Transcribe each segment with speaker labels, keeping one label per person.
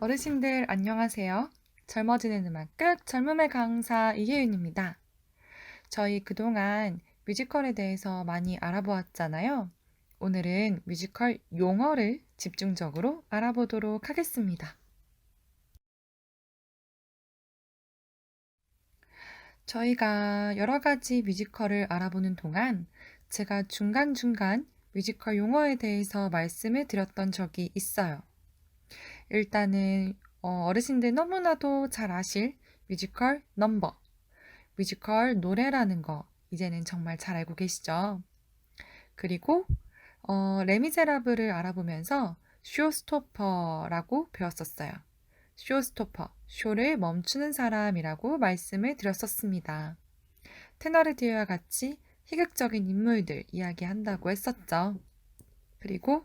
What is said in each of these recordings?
Speaker 1: 어르신들 안녕하세요. 젊어지는 음악 끝 젊음의 강사 이혜윤입니다. 저희 그동안 뮤지컬에 대해서 많이 알아보았잖아요. 오늘은 뮤지컬 용어를 집중적으로 알아보도록 하겠습니다. 저희가 여러 가지 뮤지컬을 알아보는 동안 제가 중간중간 뮤지컬 용어에 대해서 말씀을 드렸던 적이 있어요. 일단은 어, 어르신들 너무나도 잘 아실 뮤지컬 넘버, 뮤지컬 노래라는 거 이제는 정말 잘 알고 계시죠? 그리고 어, 레미제라블을 알아보면서 쇼스토퍼라고 배웠었어요. 쇼스토퍼, 쇼를 멈추는 사람이라고 말씀을 드렸었습니다. 테너르디오와 같이 희극적인 인물들 이야기한다고 했었죠. 그리고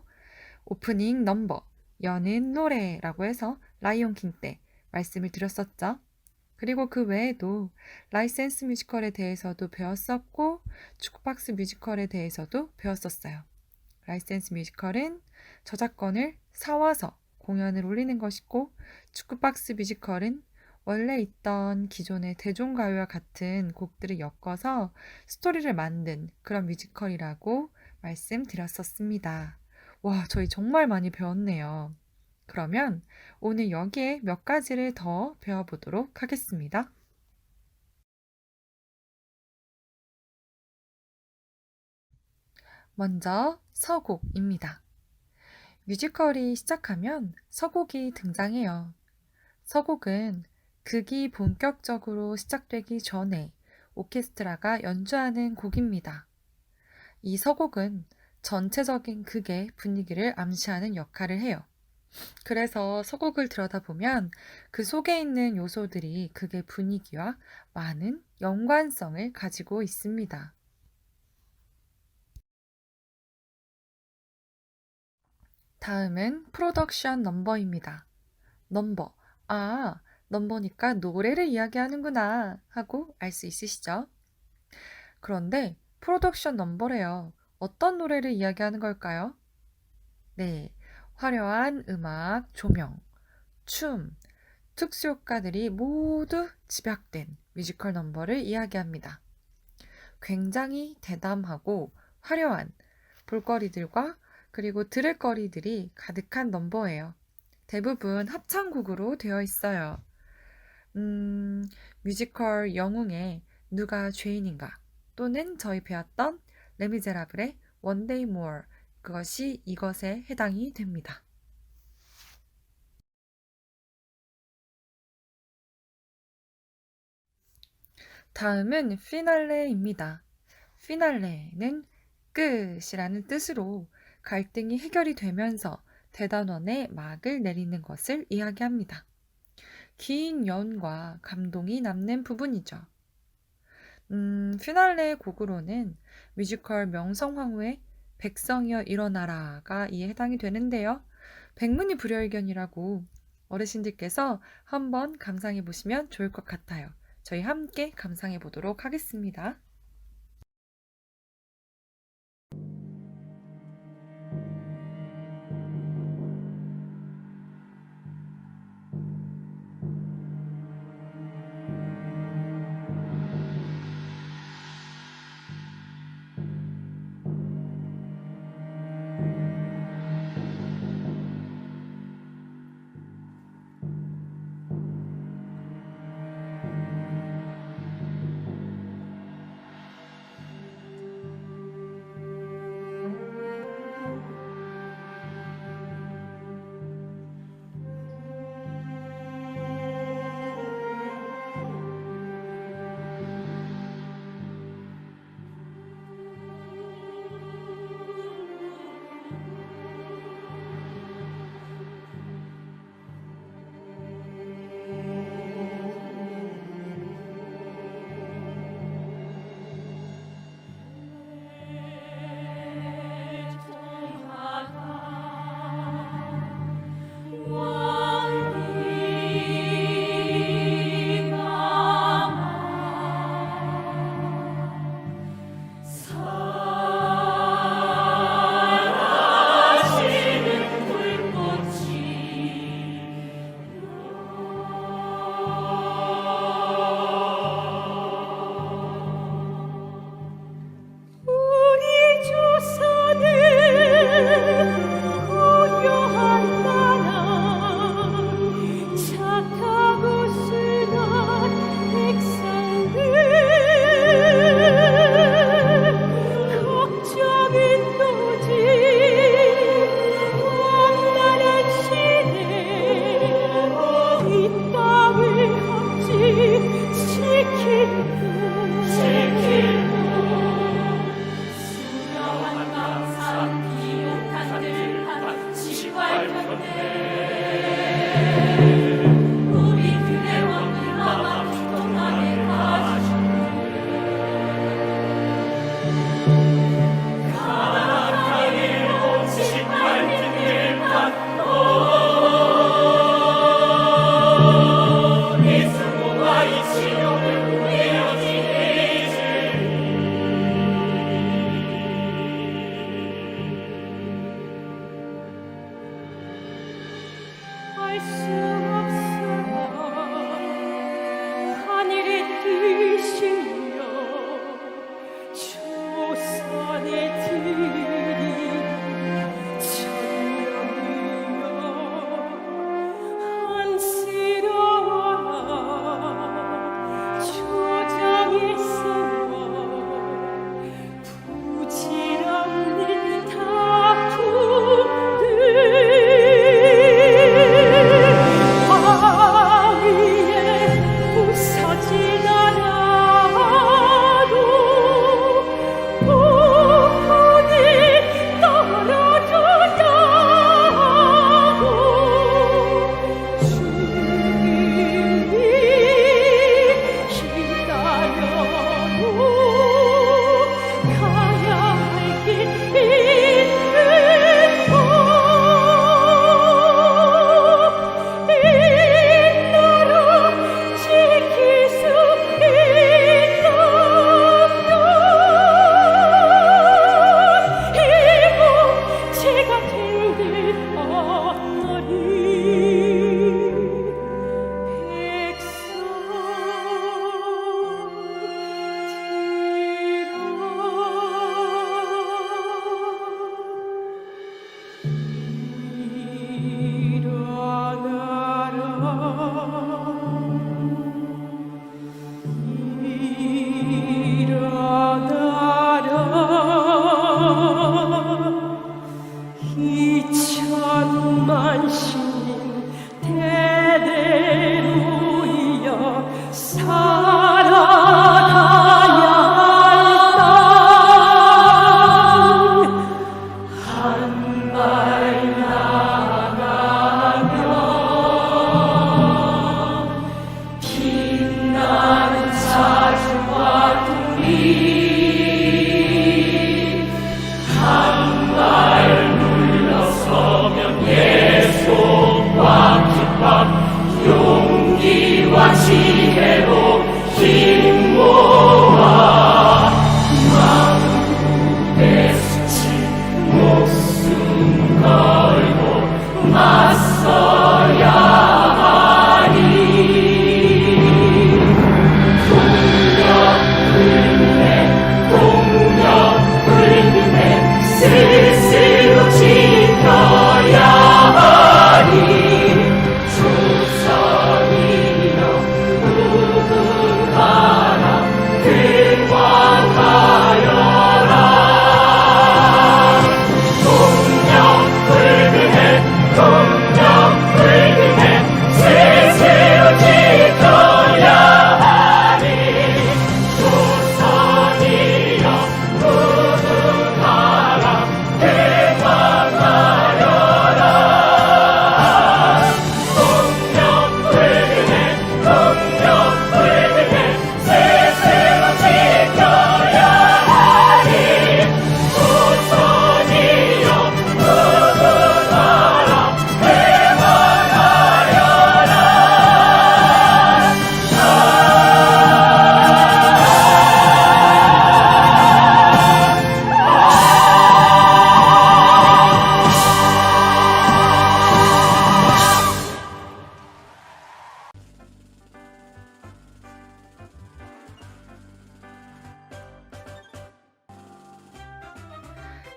Speaker 1: 오프닝 넘버, 여는 노래라고 해서 라이온킹 때 말씀을 드렸었죠. 그리고 그 외에도 라이센스 뮤지컬에 대해서도 배웠었고 축구박스 뮤지컬에 대해서도 배웠었어요. 라이센스 뮤지컬은 저작권을 사와서 공연을 올리는 것이고 축구박스 뮤지컬은 원래 있던 기존의 대중가요와 같은 곡들을 엮어서 스토리를 만든 그런 뮤지컬이라고 말씀드렸었습니다. 와, 저희 정말 많이 배웠네요. 그러면 오늘 여기에 몇 가지를 더 배워보도록 하겠습니다. 먼저 서곡입니다. 뮤지컬이 시작하면 서곡이 등장해요. 서곡은 극이 본격적으로 시작되기 전에 오케스트라가 연주하는 곡입니다. 이 서곡은 전체적인 극의 분위기를 암시하는 역할을 해요. 그래서 서곡을 들여다보면 그 속에 있는 요소들이 극의 분위기와 많은 연관성을 가지고 있습니다. 다음은 프로덕션 넘버입니다. 넘버. 아, 넘버니까 노래를 이야기하는구나 하고 알 수 있으시죠? 그런데 프로덕션 넘버래요. 어떤 노래를 이야기하는 걸까요? 네, 화려한 음악, 조명, 춤, 특수효과들이 모두 집약된 뮤지컬 넘버를 이야기합니다. 굉장히 대담하고 화려한 볼거리들과 그리고 들을 거리들이 가득한 넘버예요. 대부분 합창곡으로 되어 있어요. 음, 뮤지컬 영웅의 누가 죄인인가 또는 저희 배웠던 레미제라블의 One Day More 그것이 이것에 해당이 됩니다. 다음은 피날레입니다. 피날레는 끝이라는 뜻으로 갈등이 해결이 되면서 대단원의 막을 내리는 것을 이야기합니다. 긴 연과 감동이 남는 부분이죠. 음, 피날레 곡으로는 뮤지컬 명성황후의 백성이여 일어나라가 이에 해당이 되는데요. 백문이 불여일견이라고 어르신들께서 한번 감상해 보시면 좋을 것 같아요. 저희 함께 감상해 보도록 하겠습니다.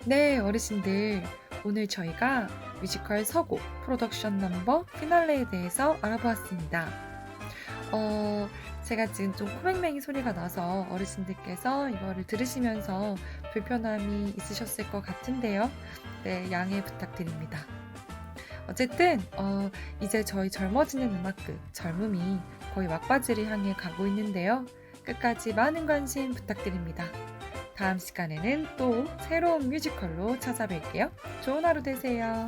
Speaker 1: 네, 어르신들. 오늘 저희가 뮤지컬 서곡 프로덕션 넘버 피날레에 대해서 알아보았습니다. 어, 제가 지금 좀 코맹맹이 소리가 나서 어르신들께서 이거를 들으시면서 불편함이 있으셨을 것 같은데요. 네, 양해 부탁드립니다. 어쨌든, 어, 이제 저희 젊어지는 음악극, 젊음이 거의 막바지를 향해 가고 있는데요. 끝까지 많은 관심 부탁드립니다. 다음 시간에는 또 새로운 뮤지컬로 찾아뵐게요. 좋은 하루 되세요.